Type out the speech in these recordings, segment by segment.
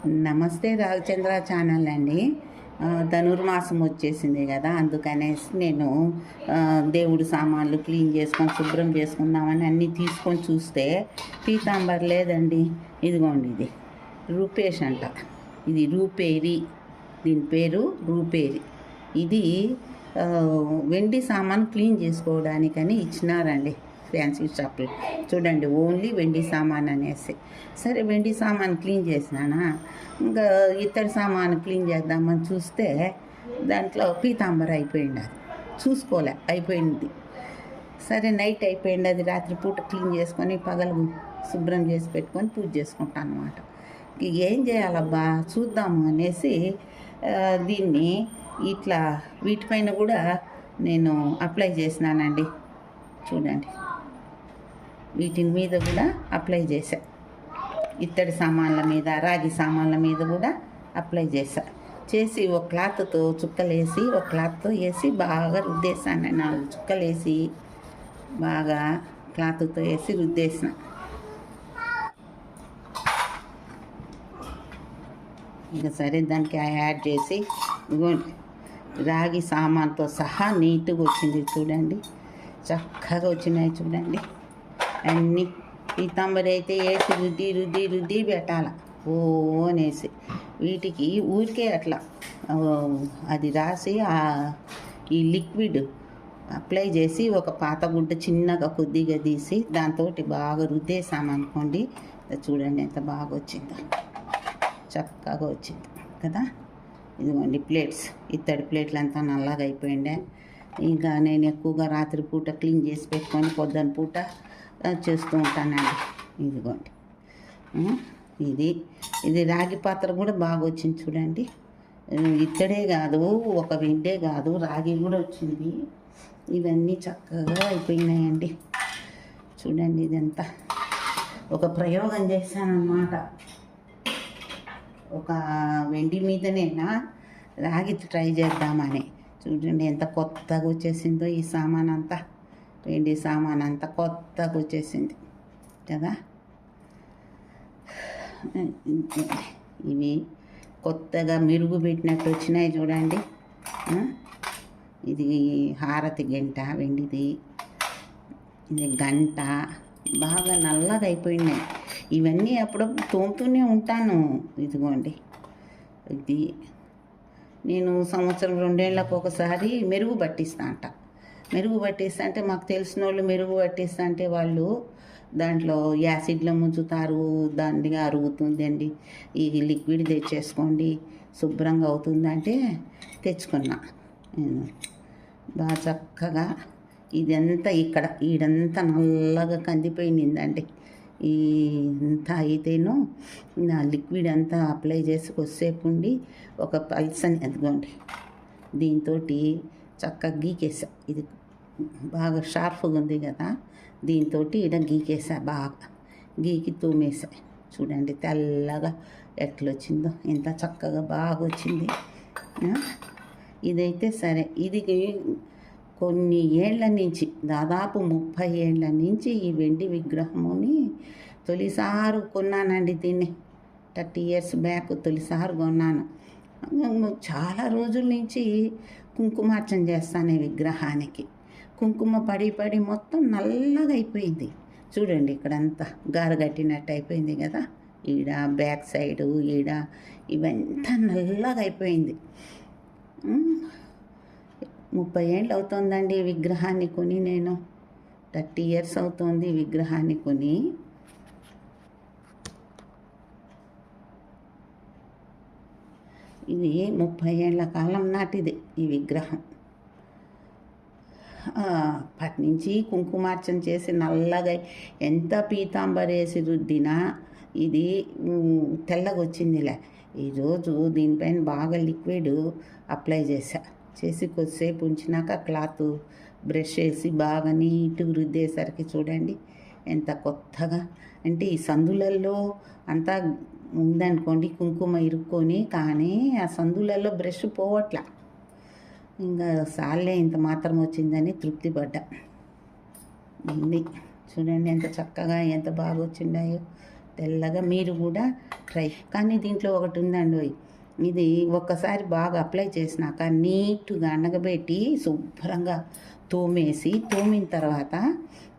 నమస్తే రాఘచంద్ర ఛానల్ అండి. ధనుర్మాసం వచ్చేసింది కదా అందుకనేసి నేను దేవుడు సామాన్లు క్లీన్ చేసుకొని శుభ్రం చేసుకుందామని అన్నీ తీసుకొని చూస్తే పీతాంబర్ లేదండి. ఇదిగోండి ఇది. రూపేష్ అంట. ఇది రూపేరి. దీని పేరు రూపేరి. ఇది వెండి సామాన్ క్లీన్ చేసుకోవడానికని ఇచ్చినారండి. ఫ్యాన్సీ షాప్లో చూడండి ఓన్లీ వెండి సామాన్ అనేసి. సరే వెండి సామాన్ క్లీన్ చేసినానా? ఇంకా ఇతడి సామాన్ క్లీన్ చేద్దామని చూస్తే దాంట్లో పీతాంబర అయిపోయింది అది చూసుకోలే అయిపోయింది. సరే నైట్ అయిపోయింది అది రాత్రి పూట క్లీన్ చేసుకొని పగలు శుభ్రం చేసి పెట్టుకొని పూజ చేసుకుంటాను అనమాట ఏం చేయాలబ్బా చూద్దాము అనేసి దీన్ని ఇట్లా వీటిపైన కూడా నేను అప్లై చేసినానండి. చూడండి. వీటి మీద కూడా అప్లై చేశా. ఇత్తడి సామాన్ల మీద రాగి సామాన్ల మీద కూడా అప్లై చేశా. చేసి ఒక క్లాత్తో చుక్కలేసి ఒక క్లాత్తో వేసి బాగా రుద్దేశాను. నాలుగు చుక్కలు వేసి బాగా క్లాత్తో వేసి రుద్దేసిన ఇక సరే దానికి యాడ్ చేసి రాగి సామాన్తో సహా నీట్గా వచ్చింది చూడండి. చక్కగా వచ్చినాయి చూడండి. అన్నీ పీతాంబరి అయితే వేసి రుద్ది రుద్ది రుద్ది పెట్టాల. ఓ అనేసి. వీటికి ఊరికే అట్లా. అది రాసి ఈ లిక్విడ్ అప్లై చేసి ఒక పాత గుడ్డ చిన్నగా కొద్దిగా తీసి దాంతో బాగా రుద్దేసామనుకోండి చూడండి ఎంత బాగా వచ్చిందో. చక్కగా వచ్చింది. కదా? ఇదిగోండి ప్లేట్స్. ఇత్తడి ప్లేట్లు అంతా నల్లగా అయిపోయిండే. ఇంకా నేను ఎక్కువగా రాత్రి పూట క్లీన్ చేసి పెట్టుకొని పొద్దున పూట చేస్తూ ఉంటానండి. ఇదిగోండి. ఇది. ఇది రాగి పాత్ర కూడా బాగా వచ్చింది చూడండి. ఇత్తడే కాదు ఒక వెండే కాదు రాగి కూడా వచ్చింది ఇవన్నీ చక్కగా అయిపోయినాయండి. చూడండి ఇదంతా. ఒక ప్రయోగం చేశానన్నమాట. ఒక వెండి మీదనేనా? రాగి ట్రై చేద్దామని. చూడండి ఎంత కొత్తగా వచ్చేసిందో ఈ సామాన్ అంతా వెండి సామాన్ అంతా కొత్తగా వచ్చేసింది. కదా? ఇవి కొత్తగా మెరుగు పెట్టినట్టు వచ్చినాయి చూడండి. ఇది హారతి గంట వెండిది. ఇది గంట. బాగా నల్లగా అయిపోయినాయి. ఇవన్నీ అప్పుడప్పుడు తోముతూనే ఉంటాను. ఇదిగోండి. ఇది నేను సంవత్సరం రెండేళ్ళకు ఒకసారి మెరుగు పట్టిస్తా అంట. మెరుగు పట్టేస్తా అంటే మాకు తెలిసిన వాళ్ళు మెరుగు పట్టేస్తా అంటే వాళ్ళు దాంట్లో యాసిడ్లో ముంచుతారు అరుగుతుంది అరుగుతుందండి ఈ లిక్విడ్ తెచ్చేసుకోండి శుభ్రంగా అవుతుందంటే తెచ్చుకున్నా. నేను బాగా చక్కగా ఇదంతా ఇక్కడ ఈడంతా నల్లగా కందిపోయిందండి. ఈ ఇంత అయితేనో నా లిక్విడ్ అంతా అప్లై చేసి కొద్దిసేపు ఉండి ఒక పల్సని ఎదగండి దీంతో చక్కగా గీకేసా. ఇది బాగా షార్ప్గా ఉంది కదా దీంతో ఈడ గీకేసా బాగా. గీకి తూమేసా చూడండి తెల్లగా ఎట్లొచ్చిందో ఎంత చక్కగా బాగా వచ్చింది ఇదైతే సరే ఇది కొన్ని ఏళ్ళ నుంచి దాదాపు ముప్పై ఏళ్ళ నుంచి ఈ వెండి విగ్రహముని తొలిసారు కొన్నానండి దీన్ని. థర్టీ ఇయర్స్ బ్యాక్ తొలిసారి కొన్నాను. చాలా రోజుల నుంచి కుంకుమార్చన చేస్తాను ఈ విగ్రహానికి. కుంకుమ పడి పడి మొత్తం నల్లగా అయిపోయింది. చూడండి ఇక్కడంతా గారగట్టినట్టు అయిపోయింది కదా. ఈడ బ్యాక్ సైడు ఈడ ఇవంతా నల్లగా అయిపోయింది. ముప్పై ఏళ్ళు అవుతుందండి విగ్రహాన్ని కొని నేను. థర్టీ ఇయర్స్ అవుతుంది విగ్రహాన్ని కొని. ఇది ముప్పై ఏళ్ళ కాలం నాటిది ఈ విగ్రహం. అప్పటి నుంచి కుంకుమార్చన చేసి నల్లగా ఎంత పీతాంబరేసి రుద్దినా ఇది తెల్లగొచ్చిందిలే. తెల్లగా వచ్చిందిలే ఈరోజు దీనిపైన బాగా లిక్విడ్ అప్లై చేసా చేసి కొద్దిసేపు ఉంచినాక క్లాత్ బ్రష్ వేసి బాగా నీట్గా రుద్దేసరికి చూడండి ఎంత కొత్తగా. అంటే ఈ సందులల్లో అంతా ఉందనుకోండి కుంకుమ ఇరుక్కొని కానీ ఆ సందులలో బ్రష్ పోవట్లా. ఇంకా సాలే ఇంత మాత్రం వచ్చిందని తృప్తి పడ్డా ఉంది. చూడండి ఎంత చక్కగా ఎంత బాగా వచ్చిండాయో. తెల్లగా మీరు కూడా ట్రై. కానీ దీంట్లో ఒకటి ఉందండి ఇది ఒక్కసారి బాగా అప్లై చేసినాక నీట్గా అనగబెట్టి శుభ్రంగా తోమేసి తోమిన తర్వాత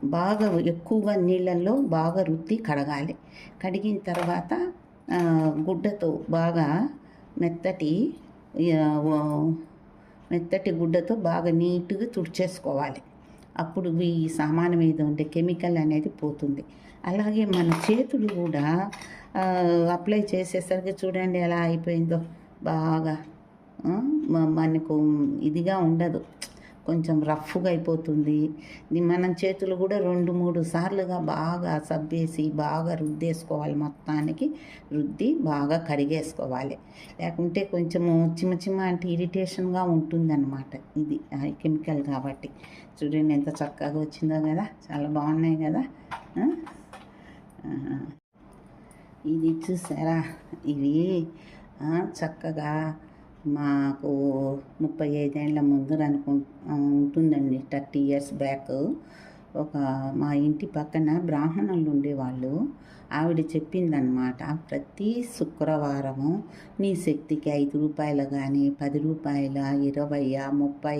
బాగా ఎక్కువగా నీళ్ళల్లో బాగా రుద్ది కడగాలి. కడిగిన తర్వాత గుడ్డతో బాగా మెత్తటి మెత్తటి గుడ్డతో బాగా నీట్గా తుడిచేసుకోవాలి. అప్పుడు ఈ సామానం మీద ఉండే కెమికల్ అనేది పోతుంది. అలాగే మన చేతులు కూడా అప్లై చేసేసరికి చూడండి ఎలా అయిపోయిందో. బాగా మనకు ఇదిగా ఉండదు. కొంచెం రఫ్గా అయిపోతుంది. ఇది మనం చేతులు కూడా రెండు మూడు సార్లుగా బాగా సబ్బేసి బాగా రుద్దేసుకోవాలి మొత్తానికి. రుద్ది బాగా కడిగేసుకోవాలి లేకుంటే కొంచెము చిమ్మ చిమ్మ అంటే ఇరిటేషన్గా ఉంటుందన్నమాట ఇది కెమికల్ కాబట్టి. చూడండి ఎంత చక్కగా వచ్చిందో కదా చాలా బాగున్నాయి కదా ఇది చూసారా? ఇవి చక్కగా మాకు ముప్పై ఐదేళ్ళ ముందు అనుకు ఉంటుందండి థర్టీ ఇయర్స్ బ్యాక్. ఒక మా ఇంటి పక్కన బ్రాహ్మణులు ఉండేవాళ్ళు. ఆవిడ చెప్పిందనమాట ప్రతి శుక్రవారము నీ శక్తికి ఐదు రూపాయలు కానీ పది రూపాయల ఇరవయ ముప్పై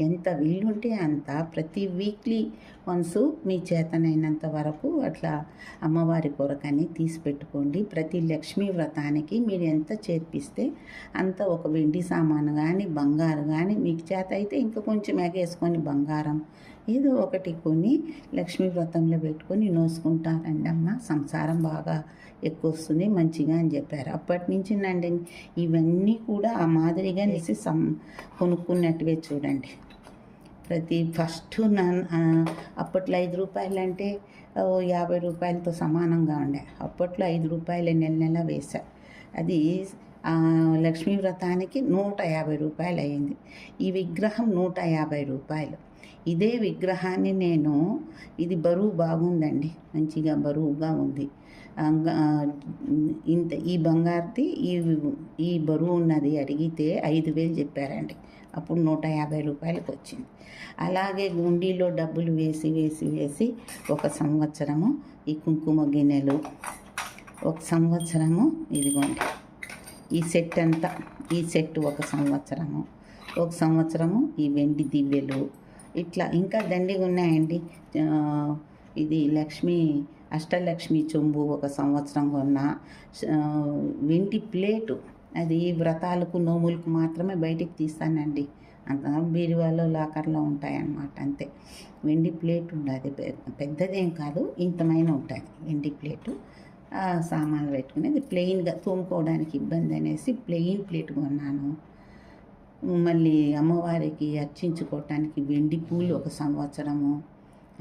ఎంత వీలుంటే అంత ప్రతి వీక్లీ వన్స్ మీ చేతనైనంత వరకు అట్లా అమ్మవారి కొరకని తీసి పెట్టుకోండి ప్రతి లక్ష్మీ వ్రతానికి మీరు ఎంత చేర్పిస్తే అంత ఒక వెండి సామాను కానీ బంగారు కానీ మీకు చేత అయితే ఇంకా కొంచెం ఎగేసుకొని బంగారం ఏదో ఒకటి కొని లక్ష్మీ వ్రతంలో పెట్టుకొని నోసుకుంటారండి అమ్మ సంసారం బాగా ఎక్కువ వస్తుంది మంచిగా అని చెప్పారు. అప్పటి నుంచి నండి ఇవన్నీ కూడా ఆ మాదిరిగా నేసి సం కొనుక్కున్నట్టుగా చూడండి. ప్రతి ఫస్ట్ నా అప్పట్లో ఐదు రూపాయలు అంటే ఓ యాభై రూపాయలతో సమానంగా ఉండే. అప్పట్లో ఐదు రూపాయలు నెల నెల వేశా. అది లక్ష్మీ వ్రతానికి నూట యాభై రూపాయలు అయింది ఈ విగ్రహం నూట యాభై రూపాయలు. ఇదే విగ్రహాన్ని నేను ఇది బరువు బాగుందండి. మంచిగా బరువుగా ఉంది. ఇంత ఈ బంగారుది ఈ ఈ బరువు ఉన్నది అడిగితే ఐదు వేలు చెప్పారండి. అప్పుడు నూట యాభై రూపాయలకు వచ్చింది. అలాగే గుండీలో డబ్బులు వేసి వేసి వేసి ఒక సంవత్సరము ఈ కుంకుమ గిన్నెలు ఒక సంవత్సరము ఇదిగోండి. ఈ సెట్ అంతా ఈ సెట్ ఒక సంవత్సరము ఒక సంవత్సరము ఈ వెండి దివ్యలు ఇట్లా ఇంకా దండిగా ఉన్నాయండి. ఇది లక్ష్మి అష్టలక్ష్మి చెంబు ఒక సంవత్సరం కొన్న ఆ, వెండి ప్లేటు. అది వ్రతాలకు నోములకు మాత్రమే బయటికి తీస్తానండి. అంత బీరువాలో లాకర్లో ఉంటాయన్నమాట అంతే. వెండి ప్లేట్ ఉండదు. పెద్దదేం కాదు ఇంతమైన ఉంటుంది వెండి ప్లేటు. సామాన్లు పెట్టుకునేది. ప్లెయిన్గా తోముకోవడానికి ఇబ్బంది అనేసి ప్లెయిన్ ప్లేట్ కొన్నాను. మళ్ళీ అమ్మవారికి అర్చించుకోవటానికి వెండి పూలు ఒక సంవత్సరము.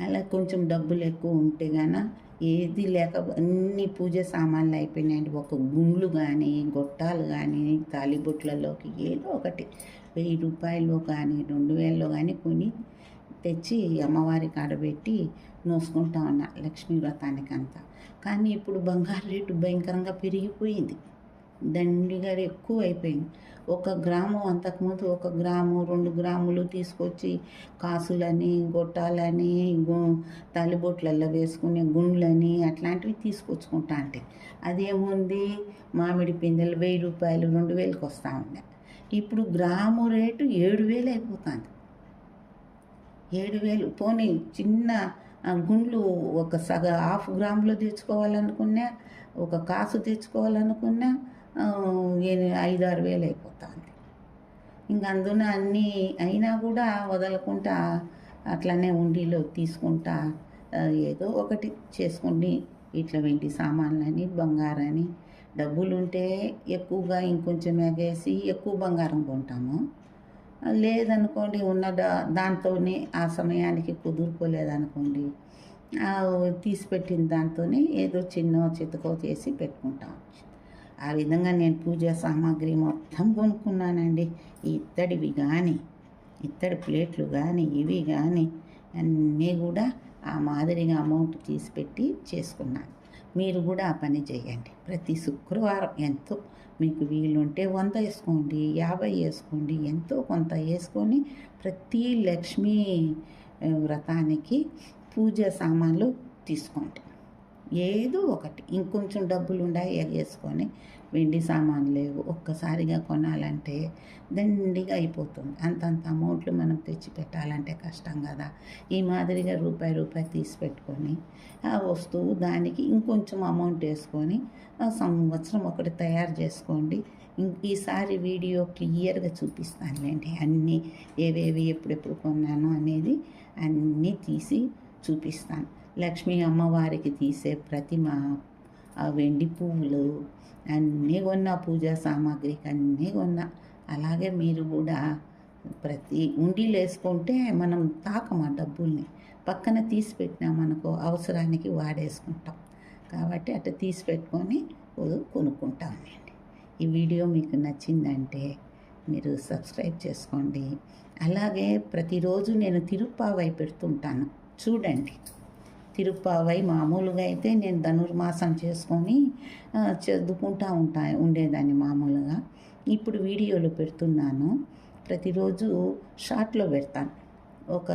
అలా కొంచెం డబ్బులు ఎక్కువ ఉంటే గాన ఏది లేక అన్ని పూజ సామాన్లు అయిపోయినాయండి. ఒక గుండ్లు కానీ గొట్టాలు కానీ తాలిబొట్లలోకి ఏదో ఒకటి. వెయ్యి రూపాయలు కానీ రెండు వేలలో కానీ కొని తెచ్చి అమ్మవారికి ఆడబెట్టి నోసుకుంటా ఉన్నా లక్ష్మీ వ్రతానికి అంతా కానీ ఇప్పుడు బంగారు రేటు భయంకరంగా పెరిగిపోయింది. దండిగా ఎక్కువ అయిపోయింది ఒక గ్రాము అంతకుముందు ఒక గ్రాము రెండు గ్రాములు తీసుకొచ్చి కాసులని గొట్టాలని తలిబొట్లల్లో వేసుకునే గుండ్లని అట్లాంటివి తీసుకొచ్చుకుంటా అంటే. అదేముంది? మామిడి పిందెలు వెయ్యి రూపాయలు రెండు వేలకు వస్తూ ఉండే. ఇప్పుడు గ్రాము రేటు ఏడు వేలు అయిపోతుంది. ఏడు వేలు. పోనీ చిన్న గుండ్లు ఒక సగ హాఫ్ గ్రాములో తెచ్చుకోవాలనుకున్నా ఒక కాసు తెచ్చుకోవాలనుకున్నా ఐదు ఆరు వేలు అయిపోతుంది. ఇంక అందున అన్నీ అయినా కూడా వదలకుండా అట్లనే ఉండిలో తీసుకుంటా ఏదో ఒకటి చేసుకుని ఇట్లా వెంటి సామాన్లని బంగారని డబ్బులు ఉంటే ఎక్కువగా ఇంకొంచెం ఎగేసి ఎక్కువ బంగారం కొంటాము. లేదనుకోండి ఉన్న దాంతోనే ఆ సమయానికి కుదురుకోలేదనుకోండి తీసిపెట్టిన తీసి పెట్టిన దాంతోనే ఏదో చిన్న చితకో చేసి పెట్టుకుంటాం ఆ విధంగా నేను పూజా సామాగ్రి మొత్తం కొనుక్కున్నానండి. ఇత్తడివి కానీ ఇత్తడి ప్లేట్లు కానీ ఇవి కానీ అన్నీ కూడా ఆ మాదిరిగా అమౌంట్ తీసి పెట్టి చేసుకున్నాను మీరు కూడా ఆ పని చేయండి. ప్రతి శుక్రవారం ఎంతో మీకు వీలుంటే వంద వేసుకోండి యాభై వేసుకోండి ఎంతో కొంత వేసుకొని ప్రతి లక్ష్మీ వ్రతానికి పూజ సామాన్లు తీసుకోండి. ఏదో ఒకటి. ఇంకొంచెం డబ్బులు ఉండాయి ఎగేసుకొని వెండి సామాన్లు లేవు ఒక్కసారిగా కొనాలంటే దండిగా అయిపోతుంది. అంతంత అమౌంట్లు మనం తెచ్చి పెట్టాలంటే కష్టం కదా. ఈ మాదిరిగా రూపాయి రూపాయి తీసి పెట్టుకొని ఆ వస్తువు దానికి ఇంకొంచెం అమౌంట్ వేసుకొని ఆ సంవత్సరం ఒకటి తయారు చేసుకోండి. ఇం- ఈసారి వీడియో క్లియర్గా చూపిస్తానులేండి. అన్నీ ఏవేవి ఎప్పుడెప్పుడు కొన్నాను అనేది అన్నీ తీసి చూపిస్తాను. లక్ష్మీ అమ్మవారికి తీసే ప్రతిమ ఆ వెండి పువ్వులు అన్నీ కొన్నా పూజా సామాగ్రికి అన్నీ కొన్నా. అలాగే మీరు కూడా ప్రతి ఉండిలు వేసుకుంటే మనం తాకం ఆ డబ్బుల్ని. పక్కన తీసి పెట్టినామనుకో అవసరానికి వాడేసుకుంటాం. కాబట్టి అట్లా తీసి పెట్టుకొని కొనుక్కుంటామండి ఈ వీడియో మీకు నచ్చిందంటే మీరు సబ్స్క్రైబ్ చేసుకోండి. అలాగే ప్రతిరోజు నేను తిరుప్పావై పెడుతుంటాను. చూడండి. తిరుప్పావై మామూలుగా అయితే నేను ధనుర్మాసం చేసుకొని చదువుకుంటా ఉంటా ఉండేదాన్ని మామూలుగా. ఇప్పుడు వీడియోలు పెడుతున్నాను. ప్రతిరోజు షార్ట్లో పెడతాను. ఒక